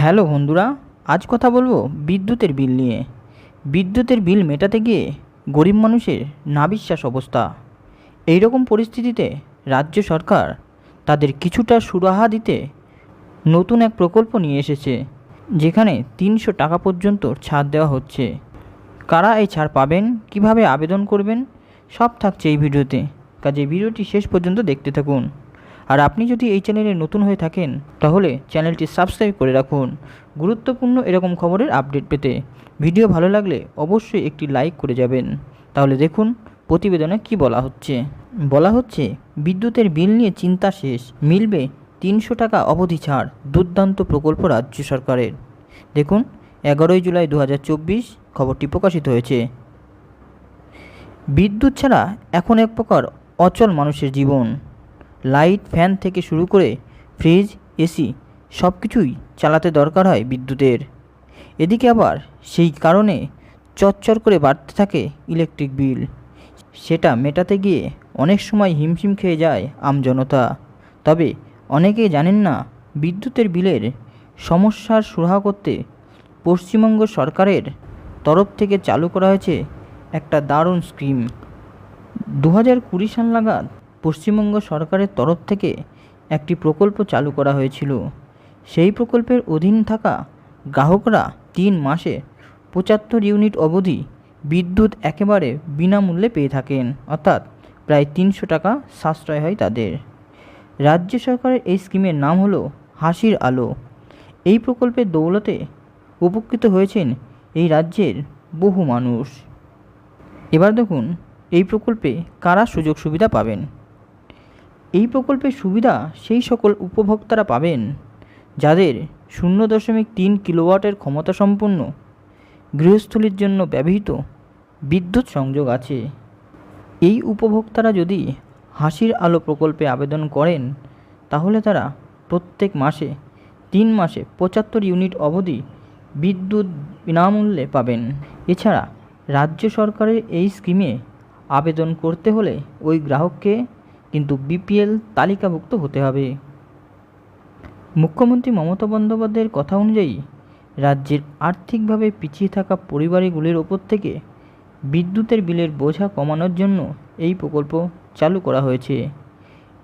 Hello বন্ধুরা, আজ কথা বলব বিদ্যুতের বিল নিয়ে। বিদ্যুতের বিল মেটাতে গিয়ে গরিব মানুষের নাবিশ্বাস অবস্থা। এই রকম পরিস্থিতিতে রাজ্য সরকার তাদের কিছুটা সুরাহা দিতে নতুন এক প্রকল্প নিয়ে এসেছে, যেখানে তিনশো টাকা পর্যন্ত ছাড় দেওয়া হচ্ছে। কারা এই ছাড় পাবেন, কীভাবে আবেদন করবেন, সব থাকছে এই ভিডিওতে। কাজে ভিডিওটি শেষ পর্যন্ত দেখতে থাকুন। আর আপনি যদি এই চ্যানেলে নতুন হয়ে থাকেন, তাহলে চ্যানেলটি সাবস্ক্রাইব করে রাখুন। গুরুত্বপূর্ণ এরকম খবরের আপডেট পেতে ভিডিও ভালো লাগলে অবশ্যই একটি লাইক করে যাবেন। তাহলে দেখুন প্রতিবেদনে কি বলা হচ্ছে। বলা হচ্ছে, বিদ্যুতের বিল নিয়ে চিন্তা শেষ, মিলবে তিনশো টাকা অবধি ছাড়, দুর্দান্ত প্রকল্প রাজ্য সরকারের। দেখুন, এগারোই জুলাই দু হাজার চব্বিশ খবরটি প্রকাশিত হয়েছে। বিদ্যুৎ ছাড়া এখন এক প্রকার অচল মানুষের জীবন। লাইট, ফ্যান থেকে শুরু করে ফ্রিজ, এসি সব কিছুই চালাতে দরকার হয় বিদ্যুতের। এদিকে আবার সেই কারণে চচ্চর করে বাড়তে থাকে ইলেকট্রিক বিল। সেটা মেটাতে গিয়ে অনেক সময় হিমশিম খেয়ে যায় আমজনতা তবে অনেকেই জানেন না, বিদ্যুতের বিলের সমস্যার সুরাহা করতে পশ্চিমবঙ্গ সরকারের তরফ থেকে চালু করা হয়েছে একটা দারুণ স্কিম। দু হাজার কুড়ি সাল নাগাদ পশ্চিমবঙ্গ সরকারের তরফ থেকে একটি প্রকল্প চালু করা হয়েছিল। সেই প্রকল্পের অধীন থাকা গ্রাহকরা তিন মাসে পঁচাত্তর ইউনিট অবধি বিদ্যুৎ একেবারে বিনামূল্যে পেয়ে থাকেন, অর্থাৎ প্রায় তিনশো টাকা সাশ্রয় হয় তাদের। রাজ্য সরকারের এই স্কিমের নাম হলো হাসির আলো। এই প্রকল্পের দৌলতে উপকৃত হয়েছেন এই রাজ্যের বহু মানুষ। এবার দেখুন এই প্রকল্পে কারা সুযোগ সুবিধা পাবেন। এই প্রকল্পের সুবিধা সেই সকল উপভোক্তারা পাবেন, যাদের শূন্য দশমিক তিন কিলোওয়াটের ক্ষমতা সম্পন্ন, গৃহস্থলীর জন্য ব্যবহৃত বিদ্যুৎ সংযোগ আছে। এই উপভোক্তারা যদি হাসির আলো প্রকল্পে আবেদন করেন, তাহলে তারা প্রত্যেক মাসে তিন মাসে পঁচাত্তর ইউনিট অবধি বিদ্যুৎ বিনামূল্যে পাবেন। এছাড়া রাজ্য সরকারের এই স্কিমে আবেদন করতে হলে ওই গ্রাহককে কিন্তু বিপিএল তালিকাভুক্ত হতে হবে। মুখ্যমন্ত্রী মমতা বন্দ্যোপাধ্যায়ের কথা অনুযায়ী, রাজ্যের আর্থিকভাবে পিছিয়ে থাকা পরিবারগুলির ওপর থেকে বিদ্যুতের বিলের বোঝা কমানোর জন্য এই প্রকল্প চালু করা হয়েছে।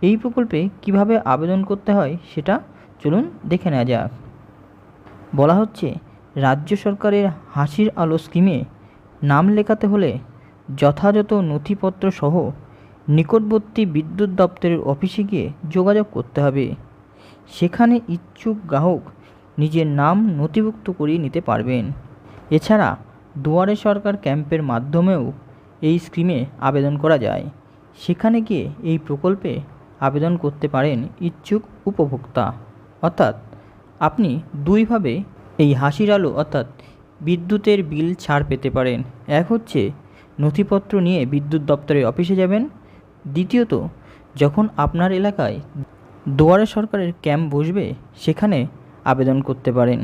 এই প্রকল্পে কীভাবে আবেদন করতে হয় সেটা চলুন দেখে নেওয়া যাক। বলা হচ্ছে, রাজ্য সরকারের হাসির আলো স্কিমে নাম লেখাতে হলে যথাযথ নথিপত্র সহ নিকটবর্তী বিদ্যুৎ দপ্তরের অফিসে গিয়ে যোগাযোগ করতে হবে। সেখানে ইচ্ছুক গ্রাহক নিজের নাম নথিভুক্ত করিয়ে নিতে পারবেন। এছাড়া দুয়ারে সরকার ক্যাম্পের মাধ্যমেও এই স্কিমে আবেদন করা যায়। সেখানে গিয়ে এই প্রকল্পে আবেদন করতে পারেন ইচ্ছুক উপভোক্তা। অর্থাৎ আপনি দুইভাবে এই হাসির আলো অর্থাৎ বিদ্যুতের বিল ছাড় পেতে পারেন। এক হচ্ছে নথিপত্র নিয়ে বিদ্যুৎ দপ্তরের অফিসে যাবেন দ্বিতীয়ত, যখন আপনার এলাকায় দুয়ারে সরকারের ক্যাম্প বসবে, সেখানে আবেদন করতে পারেন।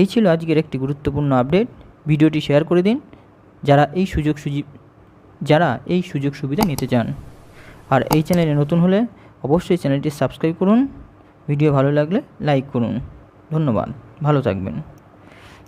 এই ছিল আজকের একটি গুরুত্বপূর্ণ আপডেট। ভিডিওটি শেয়ার করে দিন, যারা এই সুযোগ সুযোগ যারা এই সুযোগ সুবিধা নিতে চান। আর এই চ্যানেলে নতুন হলে অবশ্যই চ্যানেলটি সাবস্ক্রাইব করুন, ভিডিও ভালো লাগলে লাইক করুন। ধন্যবাদ, ভালো থাকবেন।